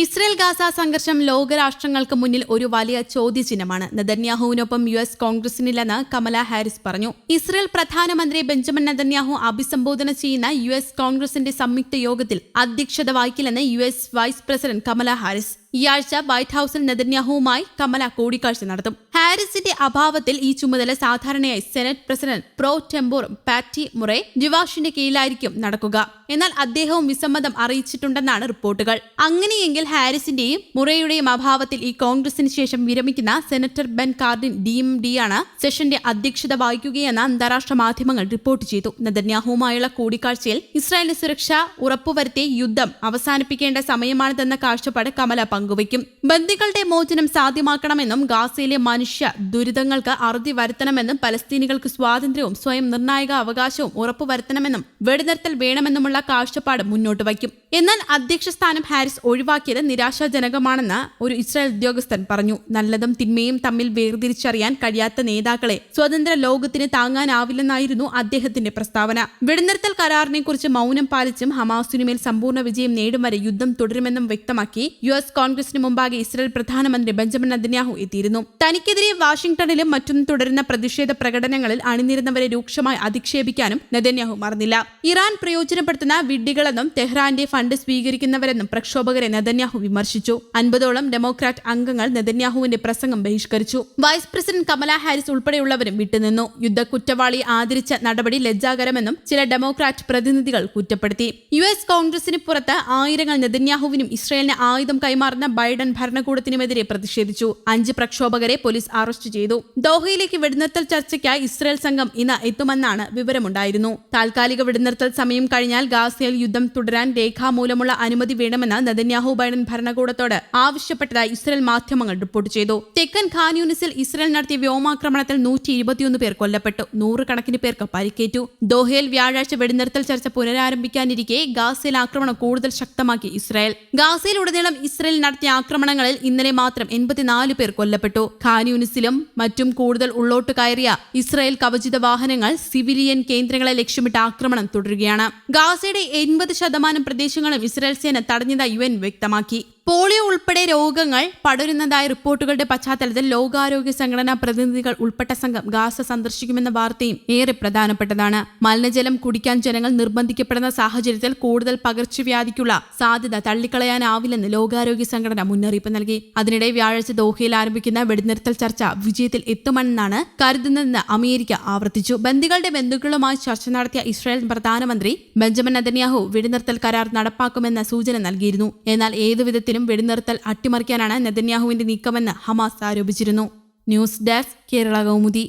Israel Gaza സംഘർഷം ലോകരാഷ്ട്രങ്ങൾക്ക് മുന്നിൽ ഒരു വലിയ ചോദ്യചിഹ്നമാണ്. നെതന്യാഹുവിനൊപ്പം യു എസ് കോൺഗ്രസിനില്ലെന്ന് കമല ഹാരിസ് പറഞ്ഞു. ഇസ്രയേൽ പ്രധാനമന്ത്രി ബെഞ്ചമിൻ നെതന്യാഹു അഭിസംബോധന ചെയ്യുന്ന യു എസ് കോൺഗ്രസിന്റെ സംയുക്ത യോഗത്തിൽ അധ്യക്ഷത വഹിക്കില്ലെന്ന് U S vice president Kamala Harris ഈ വൈറ്റ് ഹൌസിൽ നെതന്യാഹുവുമായി കമല കൂടിക്കാഴ്ച നടത്തും. ഹാരിസിന്റെ അഭാവത്തിൽ ഈ ചുമതല സാധാരണയായി senate president pro tempore Patty Murray ജിവാഷിന്റെ കീഴിലായിരിക്കും നടക്കുക. എന്നാൽ അദ്ദേഹവും വിസമ്മതം അറിയിച്ചിട്ടുണ്ടെന്നാണ് റിപ്പോർട്ടുകൾ. അങ്ങനെയെങ്കിൽ ഹാരിസിന്റെയും മുറയുടെയും അഭാവത്തിൽ ഈ കോൺഗ്രസിന് ശേഷം വിരമിക്കുന്ന senator Ben Cardin D M ഡിയാണ് സെഷന്റെ അധ്യക്ഷത വഹിക്കുകയെന്ന് അന്താരാഷ്ട്ര മാധ്യമങ്ങൾ റിപ്പോർട്ട് ചെയ്തു. നെതന്യാഹുവുമായുള്ള കൂടിക്കാഴ്ചയിൽ ഇസ്രായേലിന്റെ സുരക്ഷ ഉറപ്പുവരുത്തി യുദ്ധം അവസാനിപ്പിക്കേണ്ട സമയമാണിതെന്ന കാഴ്ചപ്പാട് കമല പങ്കുവയ്ക്കും. ബന്ദികളുടെ മോചനം സാധ്യമാക്കണമെന്നും ഗാസയിലെ മനുഷ്യ ദുരിതങ്ങൾക്ക് അറുതി വരുത്തണമെന്നും പലസ്തീനികൾക്ക് സ്വാതന്ത്ര്യവും സ്വയം നിർണായക അവകാശവും ഉറപ്പുവരുത്തണമെന്നും വെടിനിർത്തൽ വേണമെന്നുമുള്ള കാഴ്ചപ്പാട് മുന്നോട്ട് വയ്ക്കും എന്നാൽ അധ്യക്ഷ സ്ഥാനം ഹാരിസ് ഒഴിവാക്കിയത് നിരാശാജനകമാണെന്ന് ഒരു ഇസ്രായേൽ ഉദ്യോഗസ്ഥൻ പറഞ്ഞു. നല്ലതും തിന്മയും തമ്മിൽ വേർതിരിച്ചറിയാൻ കഴിയാത്ത നേതാക്കളെ സ്വതന്ത്ര ലോകത്തിന് താങ്ങാനാവില്ലെന്നായിരുന്നു അദ്ദേഹത്തിന്റെ പ്രസ്താവന. വെടിനിർത്തൽ കരാറിനെ കുറിച്ച് മൗനം പാലിച്ചും ഹമാസിനുമേൽ സമ്പൂർണ വിജയം നേടും വരെ യുദ്ധം തുടരുമെന്നും വ്യക്തമാക്കി യു എസ് കോൺഗ്രസിന് മുമ്പാകെ ഇസ്രായേൽ പ്രധാനമന്ത്രി ബെഞ്ചമിൻ നദന്യാഹു എത്തിയിരുന്നു. തനിക്കെതിരെ വാഷിംഗ്ടണിലും മറ്റും തുടരുന്ന പ്രതിഷേധ പ്രകടനങ്ങളിൽ അണിനിരുന്നവരെ രൂക്ഷമായി അധിക്ഷേപിക്കാനും നെതന്യാഹു മറന്നില്ല. ഇറാൻ പ്രയോജനപ്പെടുത്തുന്ന വിഡ്ഢികളെന്നും തെഹ്റാന്റെ ഫണ്ട് സ്വീകരിക്കുന്നവരെന്നും പ്രക്ഷോഭകരെ നെതന്യാഹു വിമർശിച്ചു. അൻപതോളം ഡെമോക്രാറ്റ് അംഗങ്ങൾ നെതന്യാഹുവിന്റെ പ്രസംഗം ബഹിഷ്കരിച്ചു. വൈസ് പ്രസിഡന്റ് കമല ഹാരിസ് ഉൾപ്പെടെയുള്ളവരും വിട്ടുനിന്നു. യുദ്ധ കുറ്റവാളി ആദരിച്ച നടപടി ലജ്ജാകരമെന്നും ചില ഡെമോക്രാറ്റ് പ്രതിനിധികൾ കുറ്റപ്പെടുത്തി. യു എസ് കോൺഗ്രസിന് പുറത്ത് ആയിരങ്ങൾ നെതന്യാഹുവിനും ഇസ്രയേലിന് ആയുധം കൈമാറുന്ന ബൈഡൻ ഭരണകൂടത്തിനുമെതിരെ പ്രതിഷേധിച്ചു. അഞ്ച് പ്രക്ഷോഭകരെ പോലീസ് അറസ്റ്റ് ചെയ്തു. ദോഹയിലേക്ക് വെടിനിർത്തൽ ചർച്ചയ്ക്കായി ഇസ്രയേൽ സംഘം ഇന്ന് എത്തുമെന്നാണ് വിവരമുണ്ടായിരുന്നു. താൽക്കാലിക വെടിനിർത്തൽ സമയം കഴിഞ്ഞാൽ ഗാസയിൽ യുദ്ധം തുടരാൻ രേഖാമൂലമുള്ള അനുമതി വേണമെന്ന് നെതന്യാഹു ബൈഡൻ ഭരണകൂടത്തോട് ആവശ്യപ്പെട്ടതായി ഇസ്രയേൽ മാധ്യമങ്ങൾ റിപ്പോർട്ട് ചെയ്തു. തെക്കൻ ഖാൻ യൂണിസിൽ ഇസ്രയേൽ നടത്തിയ വ്യോമാക്രമണത്തിൽ നൂറ്റി ഇരുപത്തിയൊന്ന് പേർ കൊല്ലപ്പെട്ടു. നൂറുകണക്കിന് പേർക്ക് പരിക്കേറ്റു. ദോഹയിൽ വ്യാഴാഴ്ച വെടിനിർത്തൽ ചർച്ച പുനരാരംഭിക്കാനിരിക്കെ ഗാസയിൽ ആക്രമണം കൂടുതൽ ശക്തമാക്കി ഇസ്രായേൽ. ഗാസയിൽ ഉടനീളം ഇസ്രയേൽ നടത്തിയ ആക്രമണങ്ങളിൽ ഇന്നലെ മാത്രം എൺപത്തിനാല് പേർ കൊല്ലപ്പെട്ടു. ഖാൻ യൂണിസിലും മറ്റും കൂടുതൽ ഉള്ളോട്ട് കയറിയ ഇസ്രായേൽ കവചിത വാഹനങ്ങൾ സിവിലിയൻ കേന്ദ്രങ്ങളെ ലക്ഷ്യമിട്ട് ആക്രമണം തുടരുകയാണ്. ഗാസയുടെ എൺപത് ശതമാനം പ്രദേശങ്ങളും ഇസ്രായേൽ സേന തടഞ്ഞതായി യു വ്യക്തമാക്കി. പോളിയോ ഉൾപ്പെടെ രോഗങ്ങൾ പടരുന്നതായ റിപ്പോർട്ടുകളുടെ പശ്ചാത്തലത്തിൽ ലോകാരോഗ്യ സംഘടനാ പ്രതിനിധികൾ ഉൾപ്പെട്ട സംഘം ഗാസ സന്ദർശിക്കുമെന്ന വാർത്തയും ഏറെ പ്രധാനപ്പെട്ടതാണ്. മലിനജലം കുടിക്കാൻ ജനങ്ങൾ നിർബന്ധിക്കപ്പെടുന്ന സാഹചര്യത്തിൽ കൂടുതൽ പകർച്ചവ്യാധിക്കുള്ള സാധ്യത തള്ളിക്കളയാനാവില്ലെന്ന് ലോകാരോഗ്യ സംഘടന മുന്നറിയിപ്പ് നൽകി. അതിനിടെ വ്യാഴാഴ്ച ദോഹയിൽ ആരംഭിക്കുന്ന വെടിനിർത്തൽ ചർച്ച വിജയത്തിൽ എത്തുമെന്നാണ് കരുതുന്നതെന്ന് അമേരിക്ക ആവർത്തിച്ചു. ബന്ദികളുടെ ബന്ധുക്കളുമായി ചർച്ച നടത്തിയ ഇസ്രായേൽ പ്രധാനമന്ത്രി ബെഞ്ചമിൻ നദന്യാഹു വെടിനിർത്തൽ കരാർ നടപ്പാക്കുമെന്ന സൂചന നൽകിയിരുന്നു. എന്നാൽ ഏതു വിധത്തിലും വെടിനിർത്തൽ അട്ടിമറിക്കാനാണ് നെതന്യാഹുവിന്റെ നീക്കമെന്ന് ഹമാസ് ആരോപിച്ചിരുന്നു. News desk Kerala Kaumudi.